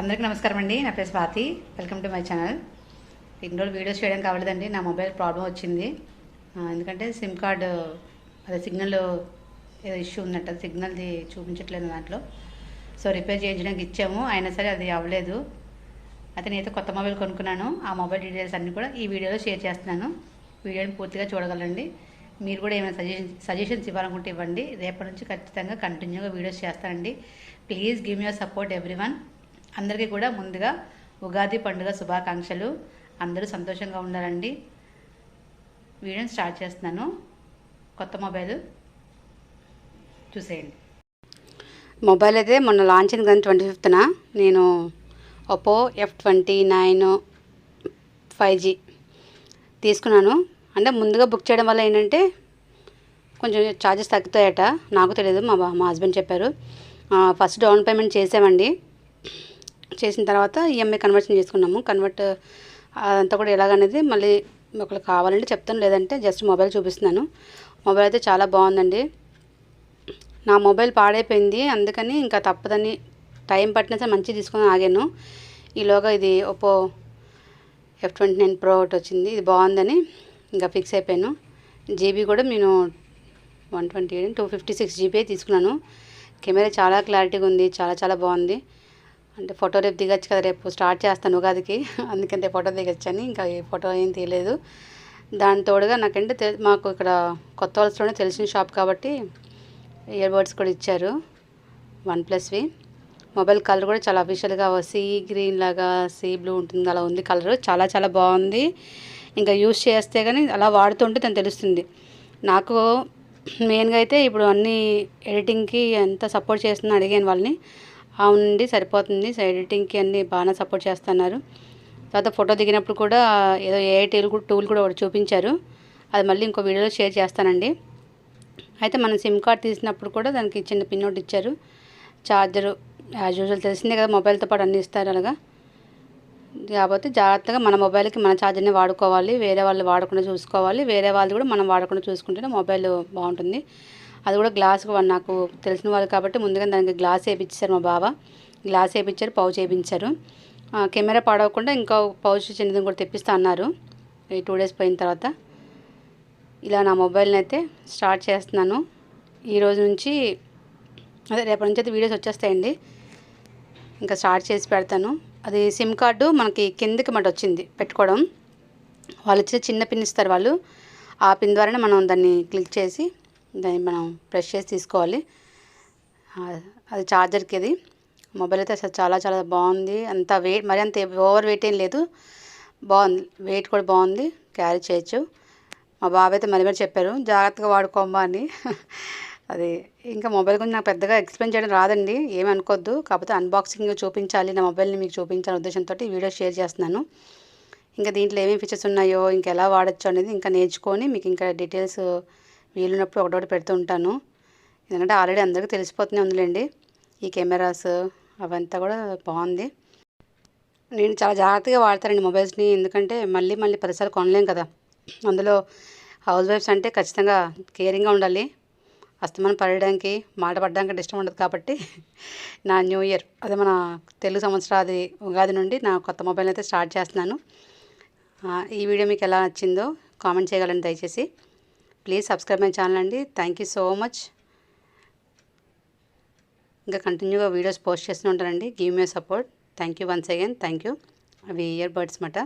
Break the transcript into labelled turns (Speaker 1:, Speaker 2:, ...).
Speaker 1: అందరికీ నమస్కారం అండి. నా పేరు Swathi. Welcome to my channel ఇన్ని రోజులు వీడియోస్ చేయడం కావలేదండి నా మొబైల్ ప్రాబ్లం వచ్చింది. ఎందుకంటే సిమ్ కార్డు అదే సిగ్నల్ ఏదో ఇష్యూ ఉన్నట్టు సిగ్నల్ది చూపించట్లేదు దాంట్లో. సో రిపేర్ చేయించడానికి ఇచ్చాము. అయినా సరే అది అవ్వలేదు. అయితే నేనైతే కొత్త మొబైల్ కొనుక్కున్నాను. ఆ మొబైల్ డీటెయిల్స్ అన్నీ కూడా ఈ వీడియోలో షేర్ చేస్తున్నాను. వీడియోని పూర్తిగా చూడగలండి మీరు కూడా ఏమైనా సజెషన్ సజెషన్స్ ఇవ్వాలనుకుంటే ఇవ్వండి. రేపటి నుంచి ఖచ్చితంగా కంటిన్యూగా వీడియోస్ చేస్తానండి. Please give your support everyone అందరికీ కూడా ముందుగా ఉగాది పండుగ శుభాకాంక్షలు. అందరూ సంతోషంగా ఉండాలండి. వీడియోని స్టార్ట్ చేస్తున్నాను. కొత్త మొబైల్ చూసేయండి. మొబైల్ అయితే మొన్న లాంచ్ అయింది కదా ట్వంటీ ఫిఫ్త్న. నేను Oppo F twenty nine five G తీసుకున్నాను. అంటే ముందుగా బుక్ చేయడం వల్ల ఏంటంటే కొంచెం ఛార్జెస్ తగ్గుతాయట. నాకు తెలియదు మా మా హస్బెండ్ చెప్పారు. ఫస్ట్ డౌన్ పేమెంట్ చేసామండి. చేసిన తర్వాత ఈఎంఐ కన్వర్షన్ చేసుకున్నాము. కన్వర్ట్ అదంతా కూడా ఎలాగనేది మళ్ళీ ఒకళ్ళు కావాలంటే చెప్తాను. లేదంటే జస్ట్ మొబైల్ చూపిస్తున్నాను. మొబైల్ అయితే చాలా బాగుందండి. నా మొబైల్ పాడైపోయింది. అందుకని ఇంకా తప్పదని టైం పట్టినా సరే మంచిగా తీసుకొని ఆగాను. ఈలోగా ఇది Oppo F twenty nine pro ఒకటి వచ్చింది. ఇది బాగుందని ఇంకా ఫిక్స్ అయిపోయాను. జీబీ కూడా నేను one twenty eight two fifty six GB తీసుకున్నాను. కెమెరా చాలా క్లారిటీగా ఉంది. చాలా చాలా బాగుంది. అంటే ఫోటో రేపు దిగచ్చు కదా రేపు స్టార్ట్ చేస్తాను ఉగాదికి. అందుకంటే ఫోటో దిగొచ్చని ఇంకా ఈ ఫోటో ఏం తీయలేదు. దాని తోడుగా నాకంటే మాకు ఇక్కడ కొత్త వలసలోనే తెలిసిన షాప్ కాబట్టి ఇయర్ బడ్స్ కూడా ఇచ్చారు వన్ ప్లస్వి మొబైల్ కలర్ కూడా చాలా అఫీషియల్గా సీ గ్రీన్ లాగా సీ బ్లూ ఉంటుంది అలా ఉంది కలర్. చాలా చాలా బాగుంది. ఇంకా యూస్ చేస్తే కానీ అలా వాడుతుంటే తను తెలుస్తుంది. నాకు మెయిన్గా అయితే ఇప్పుడు అన్ని ఎడిటింగ్కి ఎంత సపోర్ట్ చేస్తుందో అడిగాను వాళ్ళని. అవునండి సరిపోతుంది. ఎడిటింగ్కి అన్ని బాగానే సపోర్ట్ చేస్తున్నారు. తర్వాత ఫోటో దిగినప్పుడు కూడా ఏదో ఏ టూల్ టూల్ కూడా ఒకటి చూపించారు. అది మళ్ళీ ఇంకో వీడియోలో షేర్ చేస్తానండి. అయితే మనం సిమ్ కార్డ్ తీసినప్పుడు కూడా దానికి చిన్న పిన్ ఒకటి ఇచ్చారు. ఛార్జరు యాజ్ యూజువల్ తెలిసిందే కదా మొబైల్తో పాటు అన్నీ ఇస్తారు అలాగా. కాబట్టి జాగ్రత్తగా మన మొబైల్కి మన ఛార్జర్ని వాడుకోవాలి. వేరే వాళ్ళు వాడకుండా చూసుకోవాలి. వేరే వాళ్ళు కూడా మనం వాడకుండా చూసుకుంటేనే మొబైల్ బాగుంటుంది. అది కూడా గ్లాస్ నాకు తెలిసిన వాళ్ళు కాబట్టి ముందుగా దానికి గ్లాస్ వేయించారు మా బావ. గ్లాస్ వేయించారు పౌచ్ వేయించారు కెమెరా పాడవకుండా ఇంకో పౌచ్ చిన్నది కూడా తెప్పిస్తా అన్నారు. ఈ టూ డేస్ పోయిన తర్వాత. ఇలా నా మొబైల్ని అయితే స్టార్ట్ చేస్తున్నాను. ఈరోజు నుంచి అదే రేపటి నుంచి అయితే వీడియోస్ వచ్చేస్తాయండి. ఇంకా స్టార్ట్ చేసి పెడతాను. అది సిమ్ కార్డు మనకి కిందకి మాట వచ్చింది పెట్టుకోవడం. వాళ్ళు ఇచ్చే చిన్న పిన్ ఇస్తారు వాళ్ళు. ఆ పిన్ ద్వారానే మనం దాన్ని క్లిక్ చేసి దాన్ని మనం ప్రెస్ చేసి తీసుకోవాలి. అది ఛార్జర్కి అది మొబైల్ అయితే అసలు చాలా చాలా బాగుంది. అంత వెయిట్ మరి అంత ఓవర్ వెయిట్ ఏం లేదు. బాగుంది. వెయిట్ కూడా బాగుంది. క్యారీ చేయొచ్చు. మా బాబాయ్ అయితే మరి మరి చెప్పారు జాగ్రత్తగా వాడుకోమ్మా అని. అది ఇంకా మొబైల్ గురించి నాకు పెద్దగా ఎక్స్ప్లెయిన్ చేయడం రాదండి. ఏమి అనుకోవద్దు కాకపోతే అన్బాక్సింగ్ చూపించాలి. నా మొబైల్ని మీకు చూపించాలనే ఉద్దేశంతో ఈ వీడియో షేర్ చేస్తున్నాను. ఇంకా దీంట్లో ఏమేమి ఫీచర్స్ ఉన్నాయో ఇంకా ఎలా వాడచ్చు అనేది ఇంకా నేర్చుకొని మీకు ఇంకా డీటెయిల్స్ వీలున్నప్పుడు ఒకటోటి పెడుతూ ఉంటాను. ఎందుకంటే ఆల్రెడీ అందరికీ తెలిసిపోతూనే ఉందిలేండి. ఈ కెమెరాస్ అవంతా కూడా బాగుంది. నేను చాలా జాగ్రత్తగా వాడతానండి మొబైల్స్ని. ఎందుకంటే మళ్ళీ మళ్ళీ పదిసార్లు కొనలేం కదా. అందులో హౌస్ వైఫ్స్ అంటే ఖచ్చితంగా కేరింగ్గా ఉండాలి. అస్తమానం పడడానికి మాట పడడానికి ఇష్టం ఉండదు కాబట్టి నా న్యూ ఇయర్ అదే మన తెలుగు సంవత్సరాది ఉగాది నుండి నా కొత్త మొబైల్ అయితే స్టార్ట్ చేస్తున్నాను. ఈ వీడియో మీకు ఎలా నచ్చిందో కామెంట్ చేయగలండి దయచేసి. ప్లీజ్ సబ్స్క్రైబ్ మై ఛానల్ అండి. థ్యాంక్ యూ సో మచ్ ఇంకా కంటిన్యూగా వీడియోస్ పోస్ట్ చేస్తూ ఉంటానండి give me support thank you once again thank you అవి ఇయర్ బడ్స్ మాట.